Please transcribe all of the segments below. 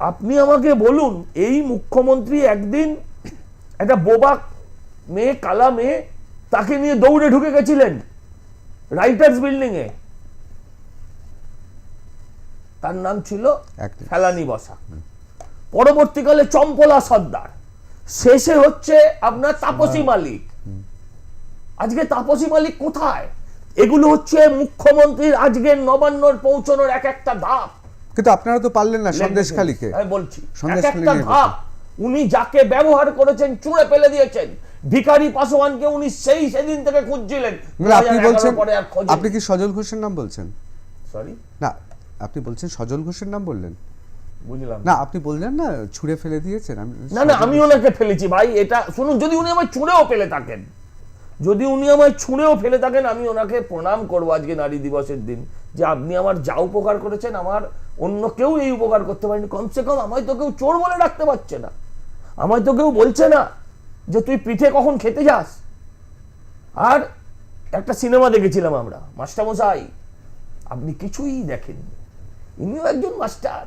আপনি আমাকে বলুন এই মুখ্যমন্ত্রী একদিন একটা বোবা মেয়ে কালা মেয়ে তাকে নিয়ে দৌড়ে ঢুকে গেছিলেন রাইটার্স বিল্ডিং এ। তার নাম ছিল ফেলানি বসা। পরবর্তীকালে চম্পলা সর্দার। শেষে হচ্ছে আপনার তাপসী মালিক। আজকে তাপসী মালিক কোথায়? এগুলো হচ্ছে মুখ্যমন্ত্রীর আজকের নবান্নর পৌঁছানোর এক একটা ধাপ। কিন্তু আপনারা তো পারলেন না সন্দেশখালীকে। আমি বলছি একটা ধাপ উনি যাকে ব্যবহার করেছেন চুড়ে ফেলে দিয়েছেন। ভিখারি পাসোয়ানকে উনি সেই সেদিন থেকে খুঁজছিলেন। আপনি বলছেন আপনি কি সজল ঘোষের নাম বলছেন? সরি না আপনি বলছেন সজল ঘোষের নাম বললেন? বুঝলাম। না আপনি বললেন না ছুঁড়ে ফেলে দিয়েছেন। আমি না না আমি ওনাকে ফেলেছি ভাই এটা শুনুন যদি উনি আমায় ছুঁড়েও ফেলে থাকেন। যদি উনি আমায় ছুঁড়েও ফেলে থাকেন, আমি ওনাকে প্রণাম করব আজকে নারী দিবসের দিন। যে আপনি আমার যা উপকার করেছেন, আমার অন্য কেউ এই উপকার করতে পারেনি। কমসে কম আমায় তো কেউ চোর বলে রাখতে পারছে না। আমায় তো কেউ বলছে না যে তুই পিঠে কখন খেতে যাস। আর একটা সিনেমা দেখেছিলাম আমরা, মাস্টারমশাই। আপনি কিছুই দেখেননি। ইনিও একজন মাস্টার।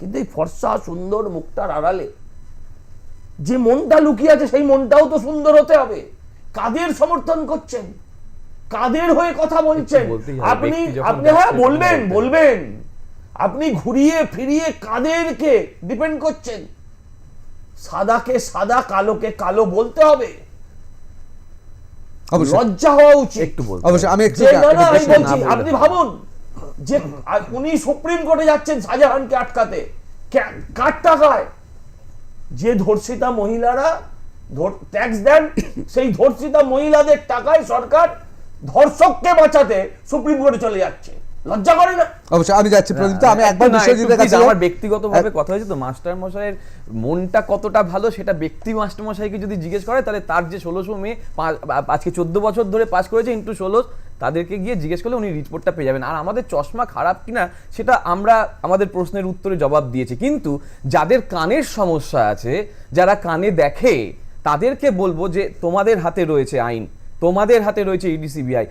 কিন্তু এই ফর্সা, সুন্দর মুখটার আড়ালে যে মনটা লুকিয়ে আছে, সেই মনটাও তো সুন্দর হতে হবে। কাদের সমর্থন করছেন? কাদের হয়ে কথা বলছেন? আপনি আপনি হ্যাঁ বলবেন। বলবেন। আপনি ঘুরিয়ে ফিরিয়ে কাদেরকে ডিপেন্ড করছেন? সাদাকে সাদা কালোকে কালো বলতে হবে। লজ্জা হওয়া উচিত। একটু অবশ্যই আমি বলছি আপনি ভাবুন যে উনি সুপ্রিম কোর্টে যাচ্ছেন শাহজাহানকে আটকাতে। কার টাকায়? যে ধর্ষিতা মহিলারা ট্যাক্স দেন সেই ধর্ষিতা মহিলাদের টাকায় সরকার ধর্ষককে বাঁচাতে সুপ্রিম কোর্টে চলে যাচ্ছে। লজ্জা করে না? অবশ্যই আমি যাচ্ছি প্রদীপ আমি একবার বিশ্বজিতের কাছে আমার ব্যক্তিগতভাবে কথা হয়েছে তো মাস্টার মশাইয়ের মনটা কতটা ভালো সেটা ব্যক্তি মাস্টার মশাইকে যদি জিজ্ঞেস করে তাহলে তার যে ষোলোশো মেয়ে আজকে চোদ্দ বছর ধরে পাস করেছে ইন্টু ষোলো তাদেরকে গিয়ে জিজ্ঞেস করলে উনি রিপোর্টটা পেয়ে যাবেন। আর আমাদের চশমা খারাপ কিনা সেটা আমরা আমাদের প্রশ্নের উত্তরে জবাব দিয়েছি। কিন্তু যাদের কানের সমস্যা আছে যারা কানে দেখে তাদেরকে বলব যে তোমাদের হাতে রয়েছে আইন তোমাদের হাতে রয়েছে ইডি সিবিআই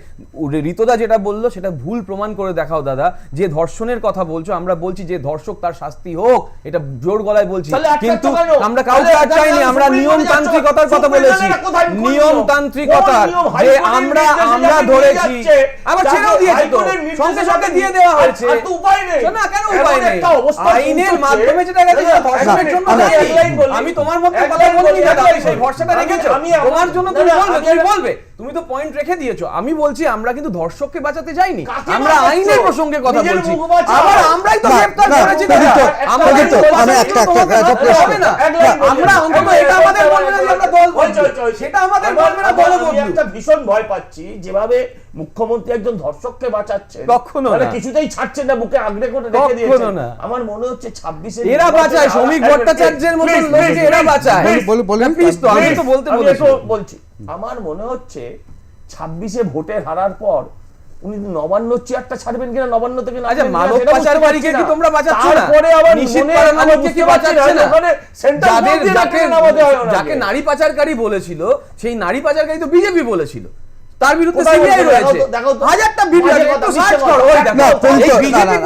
রিতদা যেটা বলল সেটা ভুল প্রমাণ করে দেখাও দাদা। যে ধর্ষণের কথা বলছো আমরা বলছি যে ধর্ষক তার শাস্তি হোক এটা জোর গলায় বলছি। কিন্তু আমরা কাউকে আটকাইনি আমরা নিয়মতান্ত্রিকতার কথা বলেছি। কোর্টে কোথায় কোন নিয়ম? নিয়মতান্ত্রিকতার যে আমরা আমরা ধরেছি। আবার ছেড়েও দিয়েছি তো। সঙ্গে সঙ্গে দিয়ে দেওয়া হয়েছে। উপায় নেই। না কেন উপায় একটা অবস্থা আইনের পৌঁছচ্ছে, মাধ্যমে যেটা গেছে জন্য। আমি তোমার মধ্যে কথা লাইন বলিনি বলি, দাদা এক আমি সেই ভরসাটা রেখেছো। তোমার জন্য না, তুমি বলবে তুমি বলবে। তুমি তো পয়েন্ট রেখে দিয়েছ। আমি বলছি আমরা কিন্তু ধর্ষককে বাঁচাতে যাইনি। আমরা আইনের প্রসঙ্গে কথা বলছি। আবার আমরাই তো গ্রেফতার করেছি আমরা একটা- একটা- একটা প্রশ্ন। বলি। আমরা অন্তত এটা আমাদের বলবে না যে আমরা দল। সেটা আমাদের বলবে না দলবন্ধু। একটা ভীষণ ভয় পাচ্ছি যেভাবে মুখ্যমন্ত্রী একজন ধর্ষককে বাঁচাচ্ছে কখনো না। কিছুতেই ছাড়ছেন না বুকে আগড়ে করে রেখে না। আমার মনে হচ্ছে ছাব্বিশে এরা বাঁচায় শ্রমিক ভট্টাচার্যের মতো লোককে এরা বাঁচায়। বলুন, বলুন, বলুন। Please তো, আমি তো বলতে বলছি। আমার মনে হচ্ছে ছাব্বিশে ভোটে হারার পর উনি নবান্ন চেয়ারটা ছাড়বেন কিনা নবান্ন থেকে আচ্ছা, মানব পাচারকারীকে কি তোমরা বাঁচাচ্ছ না? তারপরে আবার মনে কি না, বাঁচাচ্ছে না? ওখানে central যাদের যাকে। যাকে নারী পাচারকারী বলেছিল সেই নারী পাচারকারী তো বিজেপি বলেছিল তার বিরুদ্ধে সিবিআই রয়েছে। হাজারটা ভিডিও আছে কথা, সার্চ করো ওই দেখো এই বিজেপি